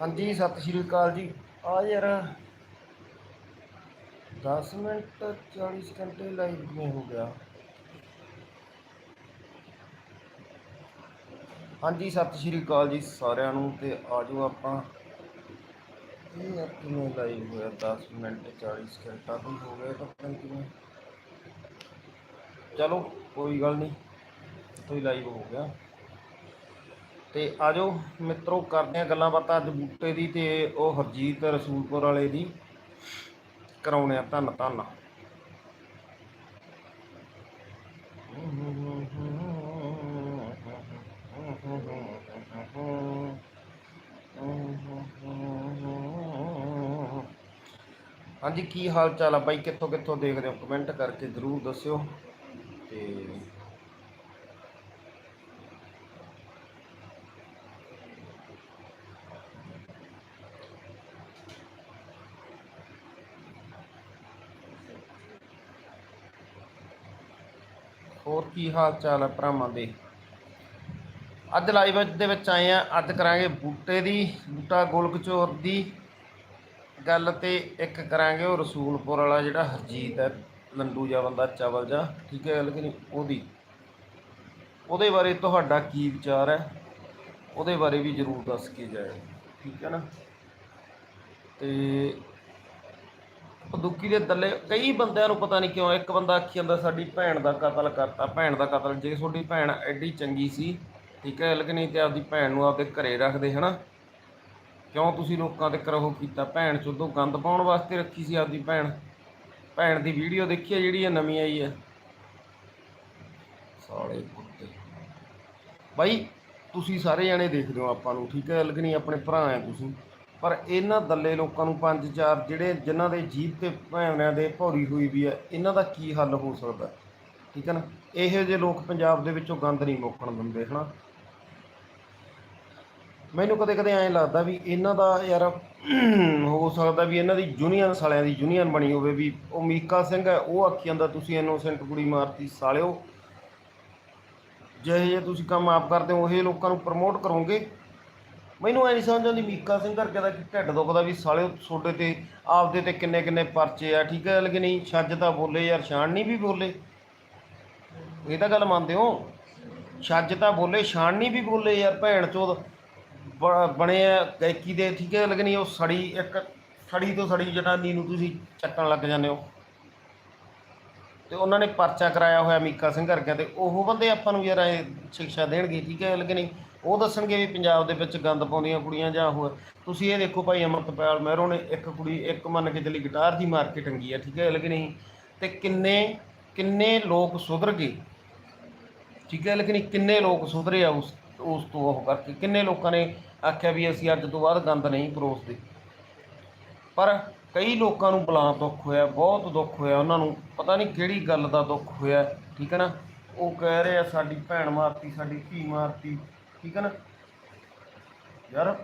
ਹਾਂਜੀ, ਸਤਿ ਸ਼੍ਰੀ ਅਕਾਲ ਜੀ। ਆ ਯਾਰ 10 ਮਿੰਟ 40 ਘੰਟੇ ਲਾਈਵ ਕਿਵੇਂ ਹੋ ਗਿਆ? ਹਾਂਜੀ, ਸਤਿ ਸ਼੍ਰੀ ਅਕਾਲ ਜੀ ਸਾਰਿਆਂ ਨੂੰ ਤੇ ਆਜੋ ਆਪਾਂ। ਇਹ ਕਿਵੇਂ ਲਾਈਵ ਹੋਇਆ? 10 ਮਿੰਟ 40 ਘੰਟਾ ਵੀ ਹੋ ਗਿਆ ਤਾਂ ਕਿਵੇਂ। ਚਲੋ, ਕੋਈ ਗੱਲ ਨਹੀਂ ਕੋਈ ਲਾਈਵ ਹੋ ਗਿਆ। ਤੇ ਆਜੋ ਮਿੱਤਰੋ ਕਰਦੇ ਆ ਗੱਲਾਂ ਬਾਤਾਂ ਅੱਜ ਬੂਟੇ ਦੀ ਤੇ ਉਹ ਹਰਜੀਤ ਰਸੂਲਪੁਰ ਵਾਲੇ ਦੀ। ਕਰਾਉਣੇ ਆ ਧੰਨ ਧੰਨ। ਹਾਂਜੀ, ਕੀ ਹਾਲ ਚਾਲ ਆ ਬਾਈ? ਕਿੱਥੋਂ ਕਿੱਥੋਂ ਦੇਖਦੇ ਹੋ? ਕਮੈਂਟ ਕਰਕੇ ਜ਼ਰੂਰ ਦੱਸਿਓ। ਤੇ ਹੋਰ ਕੀ ਹਾਲ ਚਾਲ ਹੈ ਭਰਾਵਾਂ ਦੇ? ਅੱਜ ਲਾਈਵ ਦੇ ਵਿੱਚ ਆਏ ਆ ਅੱਜ ਕਰਾਂਗੇ ਬੂਟੇ ਦੀ, ਬੂਟਾ ਗੋਲਕਚੋਰ ਦੀ ਗੱਲ ਤੇ ਇੱਕ ਕਰਾਂਗੇ ਉਹ ਰਸੂਲਪੁਰ ਵਾਲਾ ਜਿਹੜਾ ਹਰਜੀਤ ਹੈ, ਲੰਡੂ ਜਾਂ ਬੰਦਾ, ਚਾਵਲ ਜਾ ਠੀਕ ਹੈ ਗੱਲ ਕਿ ਨਹੀਂ? ਉਹਦੀ। ਉਹਦੇ ਬਾਰੇ ਤੁਹਾਡਾ ਕੀ ਵਿਚਾਰ ਹੈ? ਉਹਦੇ ਬਾਰੇ ਵੀ ਜ਼ਰੂਰ ਦੱਸ ਕੇ ਜਾਇਓ, ਠੀਕ ਹੈ ਨਾ? ਤੇ ਪਦੁੱਕੀ ਦੇ ਦੱਲੇ ਕਈ ਬੰਦਿਆਂ ਨੂੰ ਪਤਾ ਨਹੀਂ ਕਿਉਂ ਇੱਕ ਬੰਦਾ ਆਖੀ ਜਾਂਦਾ, ਸਾਡੀ ਭੈਣ ਦਾ ਕਤਲ ਕਰਤਾ, ਭੈਣ ਦਾ ਕਤਲ, ਜੇ ਤੁਹਾਡੀ ਭੈਣ ਐਡੀ ਚੰਗੀ ਸੀ, ਠੀਕ ਹੈ, ਲੇਕਿਨ ਨਹੀਂ ਤੇ ਆਪਦੀ ਭੈਣ ਨੂੰ ਆਪਦੇ ਘਰੇ ਰੱਖਦੇ, ਹਨਾ? ਕਿਉਂ ਤੁਸੀਂ ਲੋਕਾਂ ਤੇ ਕਰੋ ਕੀਤਾ? ਭੈਣ ਚੋਦੋਂ ਗੰਦ ਪਾਉਣ ਵਾਸਤੇ ਰੱਖੀ ਸੀ ਆਪਦੀ ਭੈਣ। ਭੈਣ ਦੀ ਵੀਡੀਓ ਦੇਖੀ ਹੈ ਜਿਹੜੀ ਇਹ ਨਵੀਂ ਆਈ ਹੈ? ਸਾਲੇ ਕੁੱਤੇ। ਬਾਈ, ਤੁਸੀਂ ਸਾਰੇ ਜਣੇ ਦੇਖਦੇ ਹੋ ਆਪਾਂ ਨੂੰ, ਠੀਕ ਹੈ, ਲੇਕਿਨ ਆਪਣੇ ਭਰਾ ਆ ਤੁਸੀਂ। ਪਰ ਇਹਨਾਂ ਦੱਲੇ ਲੋਕਾਂ ਨੂੰ ਪੰਜ ਚਾਰ ਜਿਹੜੇ ਜਿਨ੍ਹਾਂ ਦੇ ਜੀਭ ਤੇ ਭੈਣਿਆਂ ਦੇ ਭੌਰੀ ਹੋਈ ਵੀ ਹੈ ਇਹਨਾਂ ਦਾ ਕੀ ਹੱਲ ਹੋ ਸਕਦਾ? ਠੀਕ ਹੈ ਨਾ? ਇਹੋ ਜਿਹੇ ਲੋਕ ਪੰਜਾਬ ਦੇ ਵਿੱਚੋਂ ਗੰਦ ਨਹੀਂ ਮੁੱਕਣ ਦਿੰਦੇ, ਹਨਾ? ਮੈਨੂੰ ਕਦੇ ਕਦੇ ਐਂ ਲੱਗਦਾ ਵੀ ਇਹਨਾਂ ਦਾ ਯਾਰ ਹੋ ਸਕਦਾ ਵੀ ਇਹਨਾਂ ਦੀ ਯੂਨੀਅਨ ਸਾਲਿਆਂ ਦੀ ਯੂਨੀਅਨ ਬਣੀ ਹੋਵੇ ਵੀ ਉਹ ਮੀਕਾ ਸਿੰਘ ਹੈ, ਉਹ ਆਖੀ ਜਾਂਦਾ, ਤੁਸੀਂ ਇਨੋਸੈਂਟ ਕੁੜੀ ਮਾਰਤੀ, ਸਾਲਿਓ। ਜਿਹੇ ਜੇ ਤੁਸੀਂ ਕੰਮ ਆਪ ਕਰਦੇ ਹੋ ਇਹ ਲੋਕਾਂ ਨੂੰ ਪ੍ਰਮੋਟ ਕਰੋਗੇ। ਮੈਨੂੰ ਐ ਨਹੀਂ ਸਮਝ ਆਉਂਦੀ ਮੀਕਾ ਸਿੰਘ ਕਰਕੇ ਦਾ ਕਿ ਢਿੱਡ ਦੁਖਦਾ ਵੀ ਸਾਲਿਓ ਤੁਹਾਡੇ ਤੇ ਆਪਦੇ ਤੇ ਕਿੰਨੇ ਕਿੰਨੇ ਪਰਚੇ ਆ, ਠੀਕ ਹੈ ਲੇਕਿਨ ਨਹੀਂ? ਛੱਜ ਤਾਂ ਬੋਲੇ ਯਾਰ, ਛਾਣ ਨਹੀਂ ਵੀ ਬੋਲੇ। ਇਹ ਤਾਂ ਗੱਲ ਮੰਨਦੇ ਹੋ। ਛੱਜ ਤਾਂ ਬੋਲੇ, ਛਾਣ ਨਹੀਂ ਵੀ ਬੋਲੇ ਯਾਰ ਭੈਣ ਚੋਦ। ਬਣੇ ਆ ਗਾਇਕੀ ਦੇ, ਠੀਕ ਹੈ ਲੇਕਿਨ ਉਹ ਸੜੀ, ਇੱਕ ਸੜੀ ਤੋਂ ਸੜੀ ਜਨਾਨੀ ਨੂੰ ਤੁਸੀਂ ਚੱਕਣ ਲੱਗ ਜਾਂਦੇ ਹੋ। ਤੇ ਉਹਨਾਂ ਨੇ ਪਰਚਾ ਕਰਾਇਆ ਹੋਇਆ ਮੀਕਾ ਸਿੰਘ ਕਰਕੇ ਤੇ। ਉਹ ਬੰਦੇ ਆਪਾਂ ਨੂੰ ਯਾਰ ਇਹ ਸਿੱਖਿਆ ਦੇਣਗੇ, ਠੀਕ ਹੈ ਲੇਕਿਨ ਨਹੀਂ? ਉਹ ਦੱਸਣਗੇ ਵੀ ਪੰਜਾਬ ਦੇ ਵਿੱਚ ਗੰਦ ਪਾਉਂਦੀਆਂ ਕੁੜੀਆਂ ਜਾਂ ਹੋਰ। ਤੁਸੀਂ ਇਹ ਦੇਖੋ ਭਾਈ ਅਮਰਤਪਾਲ ਮਹਿਰੋਂ ਨੇ ਇੱਕ ਕੁੜੀ, ਇੱਕ ਮੰਨ ਕੇ ਚੱਲੀ ਗਿਟਾਰ ਦੀ ਮਾਰ ਕੇ ਟੰਗੀ ਆ, ਠੀਕ ਹੈ ਲੇਕਿਨ ਨਹੀਂ? ਤੇ ਕਿੰਨੇ ਕਿੰਨੇ ਲੋਕ ਸੁਧਰ ਗਏ? ਠੀਕ ਹੈ ਲੇਕਿਨ ਕਿੰਨੇ ਲੋਕ ਸੁਧਰੇ ਆ ਉਸ ਉਸ ਤੋਂ ਉਹ ਕਰਕੇ? ਕਿੰਨੇ ਲੋਕਾਂ ਨੇ ਆਖਿਆ ਵੀ ਅਸੀਂ ਅੱਜ ਤੋਂ ਬਾਅਦ ਗੰਦ ਨਹੀਂ ਪਰੋਸਦੇ? ਪਰ ਕਈ ਲੋਕਾਂ ਨੂੰ ਬਲਾਂ ਦੁੱਖ ਹੋਇਆ, ਬਹੁਤ ਦੁੱਖ ਹੋਇਆ ਉਹਨਾਂ ਨੂੰ। ਪਤਾ ਨਹੀਂ ਕਿਹੜੀ ਗੱਲ ਦਾ ਦੁੱਖ ਹੋਇਆ, ਠੀਕ ਹੈ ਨਾ? ਉਹ ਕਹਿ ਰਹੇ ਆ, ਸਾਡੀ ਭੈਣ ਮਾਰਤੀ, ਸਾਡੀ ਧੀ ਮਾਰਤੀ। ਠੀਕ ਹੈ ਨਾ? ਯਾਰ,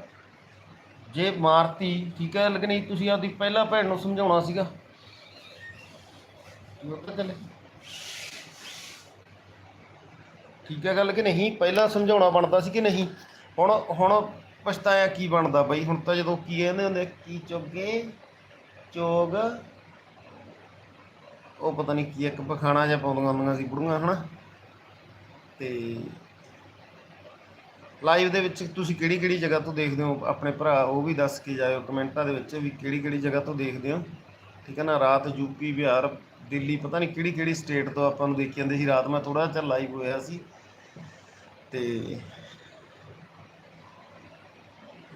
ਜੇ ਮਾਰਤੀ, ਠੀਕ ਹੈ ਲੇਕਿਨ ਇਹ ਤੁਸੀਂ ਆਪਦੀ ਪਹਿਲਾਂ ਭੈਣ ਨੂੰ ਸਮਝਾਉਣਾ ਸੀਗਾ। ਠੀਕ ਹੈ ਗੱਲ ਕਿ ਨਹੀਂ? ਪਹਿਲਾਂ ਸਮਝਾਉਣਾ ਬਣਦਾ ਸੀ ਕਿ ਨਹੀਂ? ਹੁਣ ਹੁਣ ਪਛਤਾਇਆ ਕੀ ਬਣਦਾ ਬਈ? ਹੁਣ ਤਾਂ ਜਦੋਂ ਕੀ ਕਹਿੰਦੇ ਹੁੰਦੇ ਕੀ ਚੁੱਗੇ? ਚੋਗ। ਉਹ ਪਤਾ ਨਹੀਂ ਕੀ ਇੱਕ ਪਖਾਣਾ ਜਾਂ ਪਾਉਂਦੀਆਂ ਹੁੰਦੀਆਂ ਸੀ ਬੁੜੀਆਂ, ਹਨਾ? ਤੇ ਲਾਈਵ ਦੇ ਵਿੱਚ ਤੁਸੀਂ ਕਿਹੜੀ ਕਿਹੜੀ ਜਗ੍ਹਾ ਤੋਂ ਦੇਖਦੇ ਹੋ? ਆਪਣੇ ਭਰਾ, ਉਹ ਵੀ ਦੱਸ ਕੇ ਜਾਇਓ ਕਮੈਂਟਾਂ ਦੇ ਵਿੱਚ ਵੀ ਕਿਹੜੀ ਕਿਹੜੀ ਜਗ੍ਹਾ ਤੋਂ ਦੇਖਦੇ ਹੋ। ਠੀਕ ਹੈ ਨਾ? ਰਾਤ ਯੂਪੀ ਬਿਹਾਰ, ਦਿੱਲੀ, ਪਤਾ ਨਹੀਂ ਕਿਹੜੀ ਕਿਹੜੀ ਸਟੇਟ ਤੋਂ ਆਪਾਂ ਨੂੰ ਦੇਖੀ ਜਾਂਦੇ ਸੀ। ਰਾਤ ਮੈਂ ਥੋੜਾ ਜਿਹਾ ਲਾਈਵ ਹੋਇਆ ਸੀ। ਤੇ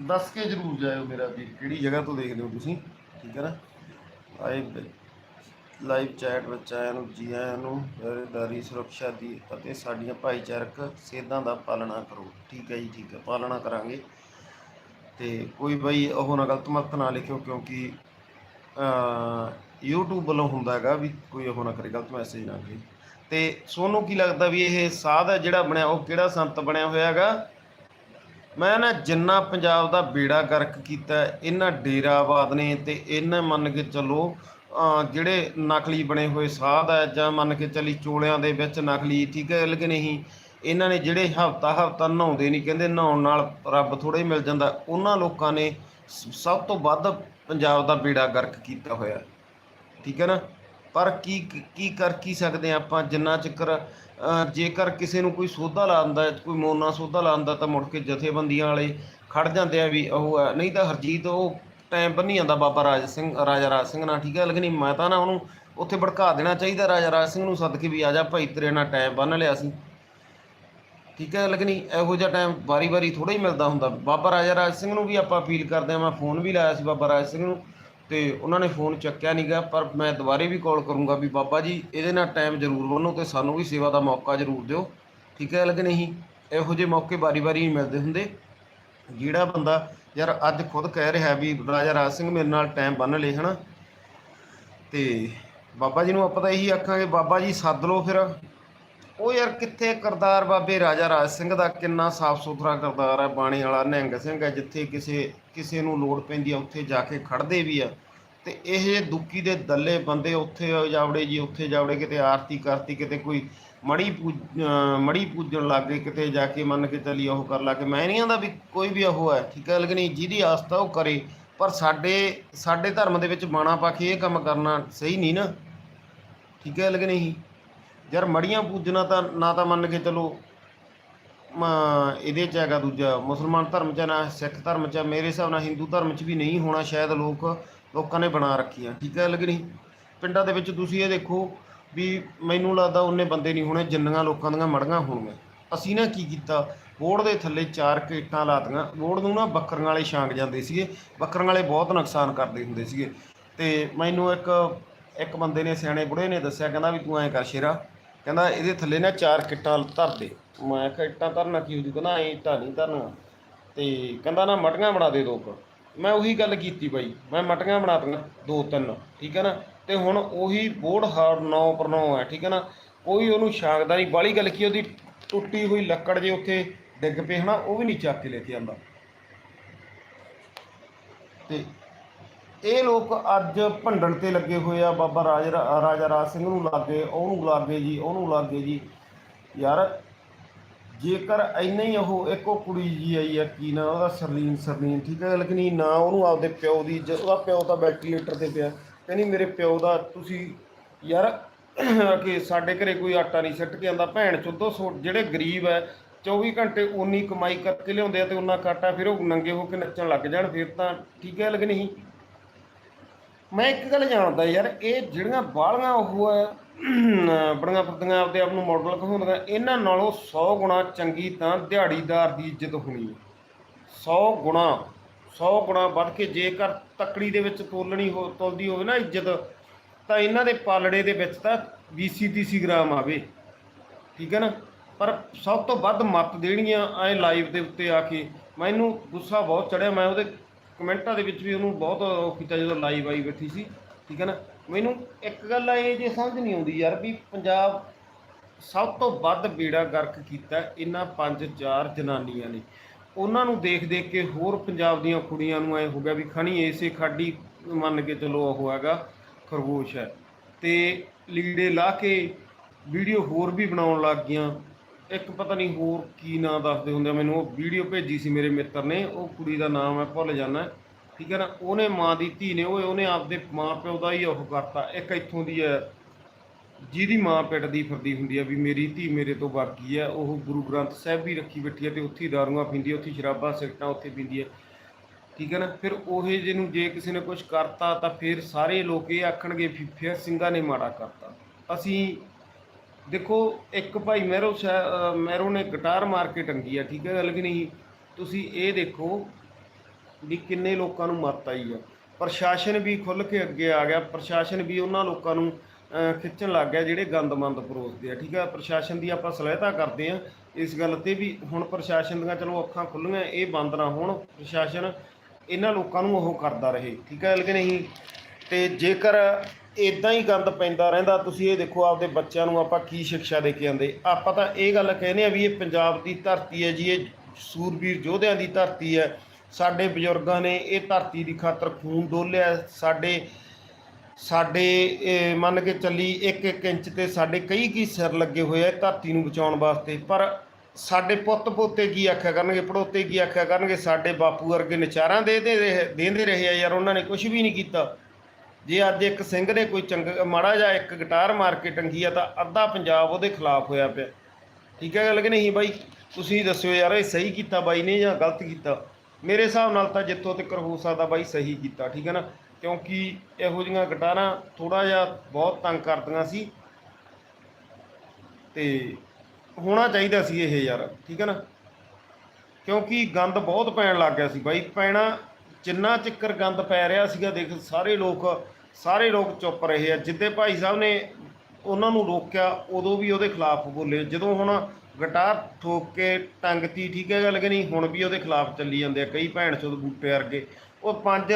ਦੱਸ ਕੇ ਜਰੂਰ ਜਾਇਓ ਮੇਰਾ ਵੀ ਕਿਹੜੀ ਜਗ੍ਹਾ ਤੋਂ ਦੇਖਦੇ ਹੋ ਤੁਸੀਂ? ਠੀਕ ਹੈ ਨਾ? ਆਏ ਲਾਈਵ ਚੈਟ ਵਿੱਚ ਆਇਆਂ ਨੂੰ ਜੀ ਆਇਆਂ ਨੂੰ ਪਹਿਰੇਦਾਰੀ ਸੁਰੱਖਿਆ ਦੀ ਅਤੇ ਸਾਡੀਆਂ ਭਾਈਚਾਰਕ ਸੇਧਾਂ ਦਾ ਪਾਲਣਾ ਕਰੋ। ਠੀਕ ਹੈ ਜੀ, ਠੀਕ ਹੈ, ਪਾਲਣਾ ਕਰਾਂਗੇ। ਤੇ ਕੋਈ ਬਈ ਉਹ ਨਾ ਗਲਤ ਮਤ ਨਾ ਲਿਖਿਓ ਕਿਉਂਕਿ ਅ YouTube ਵੱਲੋਂ ਹੁੰਦਾ ਹੈਗਾ ਵੀ ਕੋਈ ਉਹ ਨਾ ਕਰੇ, ਗਲਤ ਮੈਸੇਜ ਨਾ ਕਰੇ। ਤੇ ਸੋਨੂੰ ਕੀ ਲੱਗਦਾ ਵੀ ਇਹ ਸਾਧ ਹੈ ਜਿਹੜਾ ਬਣਿਆ, ਉਹ ਕਿਹੜਾ ਸੰਤ ਬਣਿਆ ਹੋਇਆ ਹੈਗਾ? ਮੈਂ ਨਾ ਜਿੰਨਾ ਪੰਜਾਬ ਦਾ ਬੇੜਾ ਗਰਕ ਕੀਤਾ ਇਹਨਾਂ ਡੇਰਾਵਾਦ ਨੇ ਤੇ ਇਹਨਾਂ ਮੰਨ ਕੇ ਚੱਲੋ ਜਿਹੜੇ ਨਕਲੀ ਬਣੇ ਹੋਏ ਸਾਧ ਹੈ ਜਾਂ ਮੰਨ ਕੇ ਚਲੀ ਚੋਲਿਆਂ ਦੇ ਵਿੱਚ ਨਕਲੀ, ਠੀਕ ਹੈ ਲੇਕਿਨ ਨਹੀਂ ਇਹਨਾਂ ਨੇ ਜਿਹੜੇ ਹਫਤਾ ਹਫਤਾ ਨਹਾਉਂਦੇ ਨਹੀਂ, ਕਹਿੰਦੇ ਨਹਾਉਣ ਨਾਲ ਰੱਬ ਥੋੜਾ ਹੀ ਮਿਲ ਜਾਂਦਾ। ਉਹਨਾਂ ਲੋਕਾਂ ਨੇ ਸਭ ਤੋਂ ਵੱਧ ਪੰਜਾਬ ਦਾ ਬੇੜਾ ਗਰਕ ਕੀਤਾ ਹੋਇਆ। ਠੀਕ ਹੈ ਨਾ? ਪਰ ਕੀ ਕੀ ਕਰ ਕੀ ਸਕਦੇ ਹਾਂ ਆਪਾਂ ਜਿੰਨਾ ਚੱਕਰ ਜੇਕਰ ਕਿਸੇ ਨੂੰ ਕੋਈ ਸੋਧਾ ਲਾਉਂਦਾ ਕੋਈ ਮੋਨਾ ਸੋਧਾ ਲਾਉਂਦਾ ਤਾਂ ਮੁੜ ਕੇ ਜਥੇਬੰਦੀਆਂ ਵਾਲੇ ਖੜ ਜਾਂਦੇ ਆ ਵੀ ਉਹ ਹੈ। ਨਹੀਂ ਤਾਂ ਹਰਜੀਤ ਉਹ ਟਾਈਮ ਬੰਨੀ ਜਾਂਦਾ ਬਾਬਾ ਰਾਜ ਸਿੰਘ, ਰਾਜਾ ਰਾਜ ਸਿੰਘ ਨਾਲ, ਠੀਕ ਹੈ? ਲੇਕਿਨ ਮੈਂ ਤਾਂ ਨਾ ਉਹਨੂੰ ਉੱਥੇ ਭੜਕਾ ਦੇਣਾ ਚਾਹੀਦਾ, ਰਾਜਾ ਰਾਜ ਸਿੰਘ ਨੂੰ ਸੱਦ ਕੇ ਵੀ ਆ ਜਾ ਭਾਈ, ਤੇਰੇ ਨਾਲ ਟਾਈਮ ਬੰਨ ਲਿਆ ਸੀ। ਠੀਕ ਹੈ? ਲੇਕਿਨ ਇਹੋ ਜਿਹਾ ਟਾਈਮ ਵਾਰੀ-ਵਾਰੀ ਥੋੜਾ ਹੀ ਮਿਲਦਾ ਹੁੰਦਾ। ਬਾਬਾ ਰਾਜਾ ਰਾਜ ਸਿੰਘ ਨੂੰ ਵੀ ਆਪਾਂ ਅਪੀਲ ਕਰਦੇ ਆ ਮੈਂ ਫੋਨ ਵੀ ਲਾਇਆ ਸੀ ਬਾਬਾ ਰਾਜ ਸਿੰਘ ਨੂੰ, ਤੇ ਉਹਨਾਂ ਨੇ ਫੋਨ ਚੱਕਿਆ ਨਹੀਂਗਾ ਪਰ ਮੈਂ ਦੁਬਾਰੇ ਵੀ ਕਾਲ ਕਰੂੰਗਾ ਵੀ ਬਾਬਾ ਜੀ, ਇਹਦੇ ਨਾਲ ਟਾਈਮ ਜ਼ਰੂਰ ਬੰਨੋ ਤੇ ਸਾਨੂੰ ਵੀ ਸੇਵਾ ਦਾ ਮੌਕਾ ਜ਼ਰੂਰ ਦਿਓ। ਠੀਕ ਹੈ? ਲੇਕਿਨ ਨਹੀਂ ਇਹੋ ਜਿਹੇ ਮੌਕੇ ਵਾਰੀ-ਵਾਰੀ ਨਹੀਂ ਮਿਲਦੇ ਹੁੰਦੇ। ਜਿਹੜਾ ਬੰਦਾ। ਯਾਰ, ਅੱਜ ਖੁਦ ਕਹਿ ਰਿਹਾ ਵੀ ਰਾਜਾ ਰਾਜ ਸਿੰਘ ਮੇਰੇ ਨਾਲ ਟਾਈਮ ਬੰਨ ਲੇ, ਹਨਾ। ਤੇ ਬਾਬਾ ਜੀ ਨੂੰ ਆਪਾਂ ਤਾਂ ਇਹੀ ਆਖਾਂਗੇ, ਬਾਬਾ ਜੀ ਸੱਦ ਲਓ ਫਿਰ। ਉਹ ਯਾਰ ਕਿੱਥੇ ਕਰਤਾਰ ਬਾਬੇ? ਰਾਜਾ ਰਾਜ ਸਿੰਘ ਦਾ ਕਿੰਨਾ ਸਾਫ਼ ਸੁਥਰਾ ਕਰਤਾਰ ਹੈ ਬਾਣੀ ਵਾਲਾ, ਨਿਹੰਗ ਸਿੰਘ ਹੈ ਜਿੱਥੇ ਕਿਸੇ ਕਿਸੇ ਨੂੰ ਲੋੜ ਪੈਂਦੀ ਆ, ਉੱਥੇ ਜਾ ਕੇ ਖੜਦੇ ਵੀ ਆ। ਤੇ ਇਹ ਜਿਹੇ ਦੁੱਕੀ ਦੇ ਦੱਲੇ ਬੰਦੇ ਉੱਥੇ ਜਾਵੜੇ ਜੀ, ਉੱਥੇ ਜਾਵੜੇ, ਕਿਤੇ ਆਰਤੀ ਕਰਤੀ, ਕਿਤੇ ਕੋਈ ਮੜੀ ਪੂਜ- ਮੜੀ ਪੂਜਣ ਲੱਗ ਗਏ ਕਿਤੇ, ਜਾ ਕੇ ਮੰਨ ਕੇ ਚੱਲੀ ਉਹ ਕਰ ਲਾ ਕੇ। ਮੈਂ ਨਹੀਂ ਆਂਦਾ ਵੀ ਕੋਈ ਵੀ ਉਹ ਹੈ, ਠੀਕ ਹੈ, ਲੇਕਿਨ ਜਿਹਦੀ ਆਸਥਾ ਉਹ ਕਰੇ। ਪਰ ਸਾਡੇ ਸਾਡੇ ਧਰਮ ਦੇ ਵਿੱਚ ਬਾਣਾ ਪਾ ਕੇ ਇਹ ਕੰਮ ਕਰਨਾ ਸਹੀ ਨਹੀਂ ਨਾ। ਠੀਕ ਹੈ, ਲੇਕਿਨ ਨਹੀਂ ਯਾਰ ਮੜੀਆਂ ਪੂਜਣਾ ਤਾਂ, ਨਾ ਤਾਂ ਮੰਨ ਕੇ ਚਲੋ। ਮ, ਇਹਦੇ ਚ ਹੈਗਾ ਦੂਜਾ, ਮੁਸਲਮਾਨ ਧਰਮ ਚ ਨਾ, ਸਿੱਖ ਧਰਮ ਚ ਮੇਰੇ ਹਿਸਾਬ ਨਾਲ ਹਿੰਦੂ ਧਰਮ ਚ ਵੀ ਨਹੀਂ ਹੋਣਾ, ਸ਼ਾਇਦ ਲੋਕ, ਲੋਕਾਂ ਨੇ ਬਣਾ ਰੱਖੀਆਂ। ਠੀਕ ਹੈ, ਲੇਕਿਨ ਪਿੰਡਾਂ ਦੇ ਵਿੱਚ ਤੁਸੀਂ ਇਹ ਦੇਖੋ ਵੀ ਮੈਨੂੰ ਲੱਗਦਾ ਉਹਨੇ ਬੰਦੇ ਨਹੀਂ ਹੋਣੇ, ਜਿੰਨੀਆਂ ਲੋਕਾਂ ਦੀਆਂ ਮੜੀਆਂ ਹੋਣਗੀਆਂ। ਅਸੀਂ ਨਾ ਕੀ ਕੀਤਾ, ਬੋਰਡ ਦੇ ਥੱਲੇ ਚਾਰ ਕੇਟਾਂ ਲਾਤੀਆਂ ਬੋਰਡ ਨੂੰ ਨਾ ਬੱਕਰੀਆਂ ਵਾਲੇ ਛਾਂਗ ਜਾਂਦੇ ਸੀਗੇ ਬੱਕਰਾਂ ਵਾਲੇ ਬਹੁਤ ਨੁਕਸਾਨ ਕਰਦੇ ਹੁੰਦੇ ਸੀਗੇ। ਤੇ ਮੈਨੂੰ ਇੱਕ ਇੱਕ ਬੰਦੇ ਨੇ, ਸਿਆਣੇ ਬੁੜੇ ਨੇ ਦੱਸਿਆ, ਕਹਿੰਦਾ ਵੀ ਤੂੰ ਐਂ ਕਰ ਸ਼ੇਰਾ, ਕਹਿੰਦਾ ਇਹਦੇ ਥੱਲੇ ਨਾ ਚਾਰ ਕਿੱਟਾਂ ਧਰ ਦੇ। ਮੈਂ ਕਿਹਾ, ਇੱਟਾਂ ਧਰਨਾ ਕੀ ਹੋਜੂ ਕਹਿੰਦਾ ਐਂ ਇੱਟਾਂ ਨਹੀਂ ਧਰਨਾ। ਤੇ ਕਹਿੰਦਾ ਨਾ ਮਟੀਆਂ ਬਣਾ ਦੇ ਦੋ ਕੁ ਮੈਂ ਉਹੀ ਗੱਲ ਕੀਤੀ ਬਾਈ। ਮੈਂ ਮਟੀਆਂ ਬਣਾ ਦਿੱਤੀਆਂ, ਦੋ ਤਿੰਨ। ਠੀਕ ਹੈ ਨਾ? ਤੇ ਹੁਣ ਉਹੀ ਬੋੜ ਹਾਰ 9 ਪਰ 9 ਹੈ, ਠੀਕ ਹੈ ਨਾ? ਕੋਈ ਉਹਨੂੰ ਛਾਂਗਦਾ ਨਹੀਂ ਬਾਲੀ ਗੱਲ ਕੀ ਉਹਦੀ ਟੁੱਟੀ ਹੋਈ ਲੱਕੜ ਜੇ ਉੱਥੇ ਡਿੱਗ ਪਏ, ਹਨਾ? ਉਹ ਵੀ ਨਹੀਂ ਚੱਕ ਕੇ ਲੈ ਕੇ ਆਂਦਾ ਤੇ ਇਹ ਲੋਕ ਅੱਜ ਭੰਡਣ ਤੇ ਲੱਗੇ ਹੋਏ ਆ, ਬਾਬਾ ਰਾਜ ਰਾਜਾ ਰਾਜ ਸਿੰਘ ਨੂੰ ਲਾਗੇ, ਉਹਨੂੰ ਲਾਗੇ ਜੀ, ਉਹਨੂੰ ਲਾਗੇ ਜੀ। ਯਾਰ, ਜੇਕਰ ਇੰਨਾ ਹੀ ਉਹ ਇੱਕੋ ਕੁੜੀ ਜੀ ਆਈ ਆ, ਕੀ ਨਾ ਉਹਦਾ? ਸਰਲੀਨ ਸਰਲੀਨ, ਠੀਕ ਹੈ ਲੇਕਿਨ ਨਾ ਉਹਨੂੰ ਆਪਦੇ ਪਿਓ ਦੀ ਜ- ਉਹਦਾ ਪਿਓ ਤਾਂ ਵੈਂਟੀਲੇਟਰ ਤੇ ਪਿਆ। ਕਹਿੰਦੀ ਮੇਰੇ ਪਿਓ ਦਾ ਤੁਸੀਂ ਯਾਰ ਕਿ ਸਾਡੇ ਘਰੇ ਕੋਈ ਆਟਾ ਨਹੀਂ ਸਿੱਟ ਕੇ ਆਂਦਾ ਭੈਣ ਚੋਦੋ ਸੋ ਜਿਹੜੇ ਗਰੀਬ ਹੈ 24 ਘੰਟੇ ਉਨੀ ਕਮਾਈ ਕਰਕੇ ਲਿਆਉਂਦੇ ਆ ਤੇ ਉਹਨਾਂ ਕਾਟਾ ਫਿਰ ਉਹ ਨੰਗੇ ਹੋ ਕੇ ਨੱਚਣ ਲੱਗ ਜਾਣ, ਫਿਰ ਤਾਂ ਠੀਕ ਹੈ ਲੱਗ ਨਹੀਂ ਮੈਂ ਇੱਕ ਗੱਲ ਜਾਣਦਾ ਯਾਰ, ਇਹ ਜਿਹੜੀਆਂ ਬਾਲੀਆਂ ਉਹ ਹੈ, ਬੜੀਆਂ ਫਿਰਦੀਆਂ ਆਪਦੇ ਆਪ ਨੂੰ ਮਾਡਲ ਕਹਾਉਂਦੀਆਂ ਇਹਨਾਂ ਨਾਲੋਂ 100 ਗੁਣਾ ਚੰਗੀ ਤਾਂ ਦਿਹਾੜੀਦਾਰ ਦੀ ਇੱਜ਼ਤ ਹੋਣੀ ਹੈ। 100 ਗੁਣਾ। 100 ਗੁਣਾ ਵੱਧ ਕੇ ਜੇਕਰ ਤੱਕੜੀ ਦੇ ਵਿੱਚ ਤੋਲਣੀ ਹੋ, ਤੋਲਦੀ ਹੋਵੇ ਨਾ ਇੱਜ਼ਤ, ਤਾਂ ਇਹਨਾਂ ਦੇ ਪਾਲੜੇ ਦੇ ਵਿੱਚ ਤਾਂ 20 30 ਗ੍ਰਾਮ ਆਵੇ। ਠੀਕ ਹੈ ਨਾ? ਪਰ ਸਭ ਤੋਂ ਵੱਧ ਮੱਤ ਦੇਣੀਆਂ ਐ ਲਾਈਵ ਦੇ ਉੱਤੇ ਆ ਕੇ। ਮੈਨੂੰ ਗੁੱਸਾ ਬਹੁਤ ਚੜਿਆ, ਮੈਂ ਉਹਦੇ ਕਮੈਂਟਾਂ ਦੇ ਵਿੱਚ ਵੀ ਉਹਨੂੰ ਬਹੁਤ ਉਹ ਕੀਤਾ ਜਦੋਂ ਲਾਈਵ ਆਈ ਬੈਠੀ ਸੀ। ਠੀਕ ਹੈ ਨਾ? ਮੈਨੂੰ ਇੱਕ ਗੱਲ ਇਹ ਜੇ ਸਮਝ ਨਹੀਂ ਆਉਂਦੀ ਯਾਰ ਵੀ ਪੰਜਾਬ ਸਭ ਤੋਂ ਵੱਧ ਬੇੜਾ ਗਰਕ ਕੀਤਾ ਇਹਨਾਂ ਪੰਜ ਚਾਰ ਜਨਾਨੀਆਂ ਨੇ। ਉਹਨਾਂ ਨੂੰ ਦੇਖ ਦੇਖ ਕੇ ਹੋਰ ਪੰਜਾਬ ਦੀਆਂ ਕੁੜੀਆਂ ਨੂੰ ਐ ਹੋ ਗਿਆ ਵੀ ਖਣੀ ਏਸੇ ਖਾਡੀ ਮੰਨ ਕੇ ਚਲੋ ਉਹ ਹੈਗਾ, ਖਰਗੋਸ਼ ਹੈ। ਤੇ ਲੀੜੇ ਲਾ ਕੇ ਵੀਡੀਓ ਹੋਰ ਵੀ ਬਣਾਉਣ ਲੱਗ ਗਈਆਂ। ਇੱਕ ਪਤਾ ਨਹੀਂ ਹੋਰ ਕੀ ਨਾਂ ਦੱਸਦੇ ਹੁੰਦੇ ਮੈਨੂੰ ਉਹ ਵੀਡੀਓ ਭੇਜੀ ਸੀ ਮੇਰੇ ਮਿੱਤਰ ਨੇ, ਉਹ ਕੁੜੀ ਦਾ ਨਾਮ ਮੈਂ ਭੁੱਲ ਜਾਣਾ ਠੀਕ ਹੈ ਨਾ, ਉਹਨੇ ਮਾਂ ਦੀ ਧੀ ਨੇ ਉਹ ਉਹਨੇ ਆਪਦੇ ਮਾਂ ਪਿਓ ਦਾ ਹੀ ਉਹ ਕਰਤਾ। ਇੱਕ ਇੱਥੋਂ ਦੀ ਹੈ ਜਿਹਦੀ ਮਾਂ ਪਿੱਟਦੀ ਫਿਰਦੀ ਹੁੰਦੀ ਆ ਵੀ ਮੇਰੀ ਧੀ ਮੇਰੇ ਤੋਂ ਬਾਕੀ ਆ, ਉਹ ਗੁਰੂ ਗ੍ਰੰਥ ਸਾਹਿਬ ਵੀ ਰੱਖੀ ਬੈਠੀ ਆ ਤੇ ਉੱਥੇ ਹੀ ਦਾਰੂਆਂ ਪੀਂਦੀ ਆ, ਉੱਥੇ ਸ਼ਰਾਬਾਂ, ਸਿਗਰਟਾਂ ਉੱਥੇ ਪੀਂਦੀ ਆ। ਠੀਕ ਹੈ ਨਾ? ਫਿਰ ਉਹੇ ਜਿਹਨੂੰ ਜੇ ਕਿਸੇ ਨੇ ਕੁਝ ਕਰਤਾ ਤਾਂ ਫਿਰ ਸਾਰੇ ਲੋਕ ਇਹ ਆਖਣਗੇ ਵੀ ਫਿਰ ਸਿੰਘਾਂ ਨੇ ਮਾੜਾ ਕਰਤਾ। ਅਸੀਂ ਦੇਖੋ, ਇੱਕ ਭਾਈ ਮਹਿਰੋ ਸ਼ਾ- ਅਹ ਨੇ ਗਿਟਾਰ ਮਾਰ ਕੇ ਟੰਗੀ ਆ, ਠੀਕ ਹੈ ਗੱਲ ਕਿ ਨਹੀਂ? ਤੁਸੀਂ ਇਹ ਦੇਖੋ ਵੀ ਕਿੰਨੇ ਲੋਕਾਂ ਨੂੰ ਮੱਤ ਆਈ ਆ। ਪ੍ਰਸ਼ਾਸਨ ਵੀ ਖੁੱਲ ਕੇ ਅੱਗੇ ਆ ਗਿਆ, ਪ੍ਰਸ਼ਾਸਨ ਵੀ ਉਹਨਾਂ ਲੋਕਾਂ ਨੂੰ ਖਿੱਚਣ ਲੱਗ ਗਿਆ ਜਿਹੜੇ ਗੰਦਮੰਦ ਪਰੋਸਦੇ ਆ, ਠੀਕ ਆ? ਪ੍ਰਸ਼ਾਸਨ ਦੀ ਆਪਾਂ ਸਲਾਹਤਾ ਕਰਦੇ ਆ ਇਸ ਗੱਲ ਤੇ ਵੀ ਹੁਣ ਪ੍ਰਸ਼ਾਸਨ ਦੀਆਂ ਚਲੋ ਅੱਖਾਂ ਖੁੱਲੀਆਂ ਇਹ ਬੰਦ ਨਾ ਹੋਣ, ਪ੍ਰਸ਼ਾਸਨ ਇਹਨਾਂ ਲੋਕਾਂ ਨੂੰ ਉਹ ਕਰਦਾ ਰਹੇ, ਠੀਕ ਹੈ ਕਿ ਨਹੀਂ ਤੇ ਜੇਕਰ ਇਦਾਂ ਹੀ ਗੰਦ ਪੈਂਦਾ ਰਹਿੰਦਾ, ਤੁਸੀਂ ਇਹ ਦੇਖੋ ਆਪਦੇ ਬੱਚਿਆਂ ਨੂੰ ਆਪਾਂ ਕੀ ਸਿੱਖਿਆ ਦੇ ਕੇ ਆਂਦੇ ਆਪਾਂ ਤਾਂ ਇਹ ਗੱਲ ਕਹਿੰਦੇ ਆ ਵੀ ਇਹ ਪੰਜਾਬ ਦੀ ਧਰਤੀ ਹੈ ਜੀ, ਇਹ ਸੂਰਬੀਰ ਯੋਧਿਆਂ ਦੀ ਧਰਤੀ ਹੈ, ਸਾਡੇ ਬਜ਼ੁਰਗਾਂ ਨੇ ਇਹ ਧਰਤੀ ਦੀ ਖਾਤਰ ਖੂਨ ਡੋਲਿਆ, ਸਾਡੇ ਸਾਡੇ ਮੰਨ ਕੇ ਚੱਲੀ ਇੱਕ ਇੱਕ ਇੰਚ ਤੇ ਸਾਡੇ ਕਈ ਕੀ ਸਿਰ ਲੱਗੇ ਹੋਏ ਆ ਧਰਤੀ ਨੂੰ ਬਚਾਉਣ ਵਾਸਤੇ। ਪਰ ਸਾਡੇ ਪੁੱਤ ਪੋਤੇ ਕੀ ਆਖਿਆ ਕਰਨਗੇ, ਪੜੋਤੇ ਕੀ ਆਖਿਆ ਕਰਨਗੇ, ਸਾਡੇ ਬਾਪੂ ਵਰਗੇ ਨਚਾਰਾਂ ਦੇ ਰਹੇ- ਦੇਂਦੇ ਰਹੇ ਆ ਯਾਰ, ਉਹਨਾਂ ਨੇ ਕੁਝ ਵੀ ਨਹੀਂ ਕੀਤਾ। ਜੇ ਅੱਜ ਇੱਕ ਸਿੰਘ ਨੇ ਕੋਈ ਚੰਗਾ, ਮਾੜਾ ਜਿਹਾ ਇੱਕ ਗਿਟਾਰ ਮਾਰ ਕੇ ਟੰਗੀ ਆ ਤਾਂ ਅੱਧਾ ਪੰਜਾਬ ਉਹਦੇ ਖਿਲਾਫ ਹੋਇਆ ਪਿਆ। ਠੀਕ ਹੈ ਗੱਲ ਕਿ ਨਹੀਂ ਬਾਈ? ਤੁਸੀਂ ਦੱਸਿਓ ਯਾਰ, ਇਹ ਸਹੀ ਕੀਤਾ ਬਾਈ ਨੇ ਜਾਂ ਗਲਤ ਕੀਤਾ? ਮੇਰੇ ਹਿਸਾਬ ਨਾਲ ਤਾਂ ਜਿੱਥੋਂ ਤੱਕ ਹੋ ਸਕਦਾ ਬਾਈ ਸਹੀ ਕੀਤਾ, ਠੀਕ ਹੈ ਨਾ? ਕਿਉਂਕਿ ਇਹੋ ਜਿਹੀਆਂ ਗਟਾਰਾਂ ਥੋੜਾ ਜਿਹਾ ਬਹੁਤ ਤੰਗ ਕਰਦੀਆਂ ਸੀ। ਤੇ ਹੋਣਾ ਚਾਹੀਦਾ ਸੀ ਇਹ ਯਾਰ, ਠੀਕ ਹੈ ਨਾ? ਕਿਉਂਕਿ ਗੰਦ ਬਹੁਤ ਪੈਣ ਲੱਗ ਗਿਆ ਸੀ ਬਾਈ। ਪੈਣਾ ਜਿੰਨਾ ਚਿੱਕਰ ਗੰਦ ਪੈ ਰਿਹਾ ਸੀਗਾ, ਦੇਖ ਸਾਰੇ ਲੋਕ ਸਾਰੇ ਲੋਕ ਚੁੱਪ ਰਹੇ ਆ। ਜਿੱਦੇ ਭਾਈ ਸਾਹਿਬ ਨੇ ਉਹਨਾਂ ਨੂੰ ਰੋਕਿਆ, ਉਦੋਂ ਵੀ ਉਹਦੇ ਖਿਲਾਫ ਬੋਲੇ। ਜਦੋਂ ਹੁਣ ਗਟਾਰ ਠੋਕ ਕੇ ਟੰਗਤੀ, ਠੀਕ ਹੈ ਗੱਲ ਕਿ ਨਹੀਂ? ਹੁਣ ਵੀ ਉਹਦੇ ਖਿਲਾਫ ਚੱਲੀ ਜਾਂਦੇ ਆ, ਕਈ ਭੈਣ ਚੋਦ ਬੂਟੇ ਵਰਗੇ। ਉਹ ਪੰਜ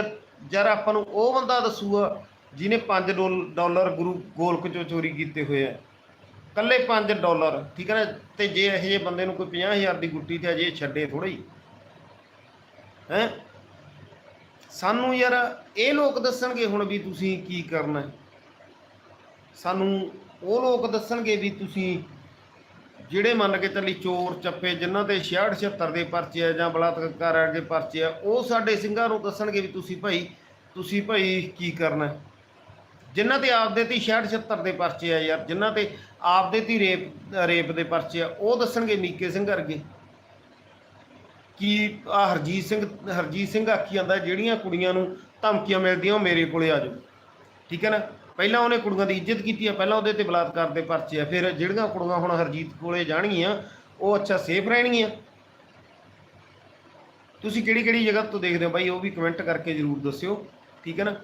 ਯਾਰ ਆਪਾਂ ਨੂੰ ਉਹ ਬੰਦਾ ਦੱਸੂਗਾ ਜਿਹਨੇ 5 ਡਾਲਰ ਗੁਰੂ ਗੋਲਕ ਚੋਂ ਚੋਰੀ ਕੀਤੇ ਹੋਏ ਆ। ਕੱਲੇ 5 ਡਾਲਰ, ਠੀਕ ਹੈ ਨਾ? ਤੇ ਜੇ ਇਹ ਜਿਹੇ ਬੰਦੇ ਨੂੰ ਕੋਈ 50000 ਦੀ ਗੁੱਟੀ ਤੇ ਅਜੇ ਛੱਡੇ ਥੋੜਾ ਹੀ। ਹੈ? ਸਾਨੂੰ ਯਾਰ ਇਹ ਲੋਕ ਦੱਸਣਗੇ ਹੁਣ ਵੀ ਤੁਸੀਂ ਕੀ ਕਰਨਾ। ਸਾਨੂੰ ਉਹ ਲੋਕ ਦੱਸਣਗੇ ਵੀ ਤੁਸੀਂ ਜਿਹੜੇ ਮੰਨ ਕੇ ਚੱਲੀ ਚੋਰ ਚੱਪੇ ਜਿਨ੍ਹਾਂ ਤੇ 66 76 ਦੇ ਪਰਚੇ ਆ ਜਾਂ ਬਲਾਤਕਾਰ ਦੇ ਪਰਚੇ ਆ, ਉਹ ਸਾਡੇ ਸਿੰਘਾਂ ਨੂੰ ਦੱਸਣਗੇ ਵੀ ਤੁਸੀਂ ਭਾਈ ਤੁਸੀਂ ਭਾਈ ਕੀ ਕਰਨਾ? ਹੈ। ਜਿਨ੍ਹਾਂ ਤੇ ਆਪਦੇ ਤੇ 66 76 ਦੇ ਪਰਚੇ ਆ ਯਾਰ, ਜਿਨ੍ਹਾਂ ਤੇ ਆਪਦੇ ਤੇ ਰੇਪ ਰੇਪ ਦੇ ਪਰਚੇ ਆ, ਉਹ ਦੱਸਣਗੇ ਮੀਕੇ ਸਿੰਘ ਵਰਗੇ। ਕਿ ਆ ਹਰਜੀਤ ਸਿੰਘ ਹਰਜੀਤ ਸਿੰਘ ਆਖੀ ਜਾਂਦਾ, ਜਿਹੜੀਆਂ ਕੁੜੀਆਂ ਨੂੰ ਧਮਕੀਆਂ ਮਿਲਦੀਆਂ ਉਹ ਮੇਰੇ ਕੋਲੇ ਆ ਜਾਓ। ਠੀਕ ਹੈ ਨਾ? ਪਹਿਲਾਂ ਉਹਨੇ ਕੁੜੀਆਂ ਦੀ ਇੱਜ਼ਤ ਕੀਤੀ ਆ, ਪਹਿਲਾਂ ਉਹਦੇ ਤੇ ਬਲਾਤਕਾਰ ਦੇ ਪਰਚੇ ਆ, ਫਿਰ ਜਿਹੜੀਆਂ ਕੁੜੀਆਂ ਹੁਣ ਹਰਜੀਤ ਕੋਲੇ ਜਾਣਗੀਆਂ, ਉਹ ਅੱਛਾ ਸੇਫ ਰਹਿਣਗੀਆਂ। ਤੁਸੀਂ ਕਿਹੜੀ ਕਿਹੜੀ ਜਗ੍ਹਾ ਤੋਂ ਦੇਖਦੇ ਹੋ ਬਾਈ, ਉਹ ਵੀ ਕਮੈਂਟ ਕਰਕੇ ਜਰੂਰ ਦੱਸਿਓ, ਠੀਕ ਹੈ ਨਾ?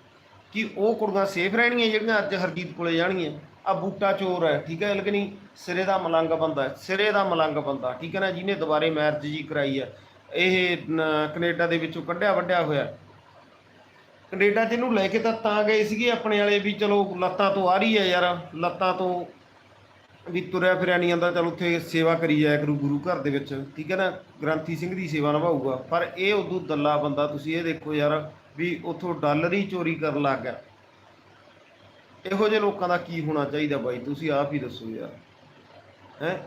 ਕਿ ਉਹ ਕੁੜੀਆਂ ਸੇਫ ਰਹਿਣਗੀਆਂ ਜਿਹੜੀਆਂ ਅੱਜ ਹਰਜੀਤ ਕੋਲੇ ਜਾਣਗੀਆਂ। ਆ ਬੂਟਾ ਚੋਰ ਹੈ, ਠੀਕ ਹੈ, ਲੇਕਿਨ ਸਿਰੇ ਦਾ ਮਲੰਗ ਬੰਦਾ ਸਿਰੇ ਦਾ ਮਲੰਗ ਬੰਦਾ, ਠੀਕ ਹੈ ਨਾ? ਜਿਹਨੇ ਦੁਬਾਰੇ ਮੈਰਿਜ ਜੀ ਕਰਾਈ ਹੈ, ਇਹ ਨ- ਕੈਨੇਡਾ ਦੇ ਵਿੱਚੋਂ ਕੱਢਿਆ ਵੱਢਿਆ ਹੋਇਆ। ਕੈਨੇਡਾ 'ਚ ਇਹਨੂੰ ਲੈ ਕੇ ਤਾਂ ਤਾਂ ਗਏ ਸੀਗੇ ਆਪਣੇ ਵਾਲੇ ਵੀ ਚਲੋ ਲੱਤਾਂ ਤੋਂ ਆ ਰਹੀ ਹੈ ਯਾਰ, ਲੱਤਾਂ ਤੋਂ ਵੀ ਤੁਰਿਆ ਫਿਰਿਆ ਨਹੀਂ ਆਂਦਾ ਚਲ ਉੱਥੇ ਸੇਵਾ ਕਰੀ ਜਾਇਆ ਕਰੂ ਗੁਰੂ ਘਰ ਦੇ ਵਿੱਚ, ਠੀਕ ਹੈ ਨਾ? ਗ੍ਰੰਥੀ ਸਿੰਘ ਦੀ ਸੇਵਾ ਨਿਭਾਊਗਾ, ਪਰ ਇਹ ਉਦੋਂ ਦੱਲਾ ਬੰਦਾ, ਤੁਸੀਂ ਇਹ ਦੇਖੋ ਯਾਰ ਵੀ ਉੱਥੋਂ ਡਾਲਰ ਹੀ ਚੋਰੀ ਕਰਨ ਲੱਗ ਗਿਆ। ਇਹੋ ਜਿਹੇ ਲੋਕਾਂ ਦਾ ਕੀ ਹੋਣਾ ਚਾਹੀਦਾ ਬਾਈ, ਤੁਸੀਂ ਆਪ ਹੀ ਦੱਸੋ ਯਾਰ, ਹੈ?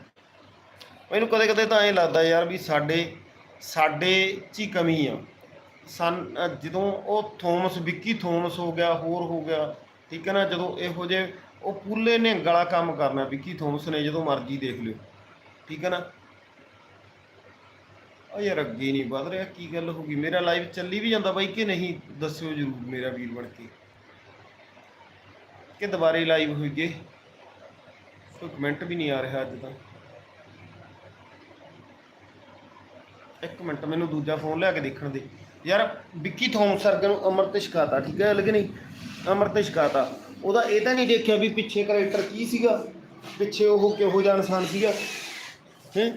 ਮੈਨੂੰ ਕਦੇ ਕਦੇ ਤਾਂ ਐਂ ਲੱਗਦਾ ਯਾਰ ਵੀ ਸਾਡੇ ਸਾਡੇ 'ਚ ਹੀ ਕਮੀ ਆ। ਸਨ ਜਦੋਂ ਉਹ ਥੋਮਸ, ਵਿੱਕੀ ਥੋਮਸ ਹੋ ਗਿਆ, ਹੋਰ ਹੋ ਗਿਆ, ਠੀਕ ਹੈ ਨਾ, ਜਦੋਂ ਇਹੋ ਜਿਹੇ ਉਹ ਪੂਲੇ ਨੇ ਗਲਾ ਕੰਮ ਕਰਨਾ, ਵਿੱਕੀ ਥੋਮਸ ਨੇ ਜਦੋਂ ਮਰਜ਼ੀ ਦੇਖ ਲਿਓ, ਠੀਕ ਹੈ ਨਾ। ਆ ਯਾਰ ਅੱਗੇ ਨਹੀਂ ਵਧ ਰਿਹਾ, ਕੀ ਗੱਲ ਹੋ ਗਈ? ਮੇਰਾ ਲਾਈਵ ਚੱਲੀ ਵੀ ਜਾਂਦਾ ਬਾਈ ਕਿ ਨਹੀਂ? ਦੱਸਿਓ ਜਰੂਰ ਮੇਰਾ ਵੀਰ ਬਣ ਕੇ। ਕਿ ਦੁਬਾਰੇ ਲਾਈਵ ਹੋਈ ਗਏ? ਕੋਈ ਕਮੈਂਟ ਵੀ ਨਹੀਂ ਆ ਰਿਹਾ ਅੱਜ ਤਾਂ। ਇੱਕ ਮਿੰਟ, ਮੈਨੂੰ ਦੂਜਾ ਫੋਨ ਲਿਆ ਕੇ ਦੇਖਣ ਦੇ। ਯਾਰ ਵਿੱਕੀ ਥੋਮਸ ਵਰਗੇ ਨੂੰ ਅਮਰਤ ਛਕਾਤਾ, ਠੀਕ ਹੈ ਲੇਕਿਨ ਅਮਰਤ ਛਕਾਤਾ। ਉਹਦਾ ਇਹ ਤਾਂ ਨਹੀਂ ਦੇਖਿਆ ਵੀ ਪਿੱਛੇ ਕਰੈਕਟਰ ਕੀ ਸੀਗਾ, ਪਿੱਛੇ ਉਹ ਕਿਹੋ ਜਿਹਾ ਇਨਸਾਨ ਸੀਗਾ, ਹੈ?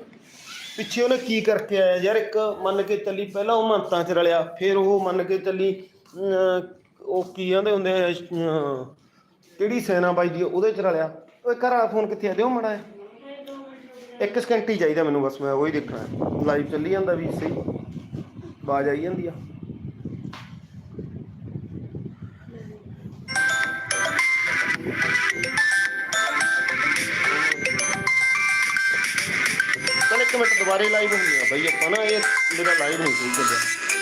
ਪਿੱਛੇ ਉਹਨੇ ਕੀ ਕਰਕੇ ਆਇਆ? ਯਾਰ ਇੱਕ ਮੰਨ ਕੇ ਚੱਲੀ ਪਹਿਲਾਂ ਉਹ ਮੰਤਾਂ 'ਚ ਰਲਿਆ, ਫਿਰ ਉਹ ਮੰਨ ਕੇ ਚੱਲੀ ਉਹ ਕੀ ਕਹਿੰਦੇ ਹੁੰਦੇ ਕਿਹੜੀ ਸੈਨਾ ਬਾਈ ਦੀ ਉਹਦੇ 'ਚ ਰਲਿਆ। ਓਏ ਘਰ ਫੋਨ ਕਿੱਥੇ ਆ? ਦਿਓ ਮੜਾ ਇੱਕ ਸਕਿੰਟ ਹੀ ਚਾਹੀਦਾ ਮੈਨੂੰ ਬਸ, ਮੈਂ ਉਹੀ ਦੇਖਣਾ। ਲਾਈਵ ਚੱਲੀ ਜਾਂਦਾ ਵੀ ਸਹੀ। ਆਵਾਜ਼ ਆਈ ਜਾਂਦੀ ਆ ਚਲ ਇੱਕ ਮਿੰਟ ਦੁਬਾਰੇ ਲਾਈਵ ਹੁੰਦੀ ਆ ਬਈ ਆਪਾਂ ਨਾ ਇਹ ਮੇਰਾ ਲਾਈਵ ਨਹੀਂ ਸਹੀ ਚੱਲਿਆ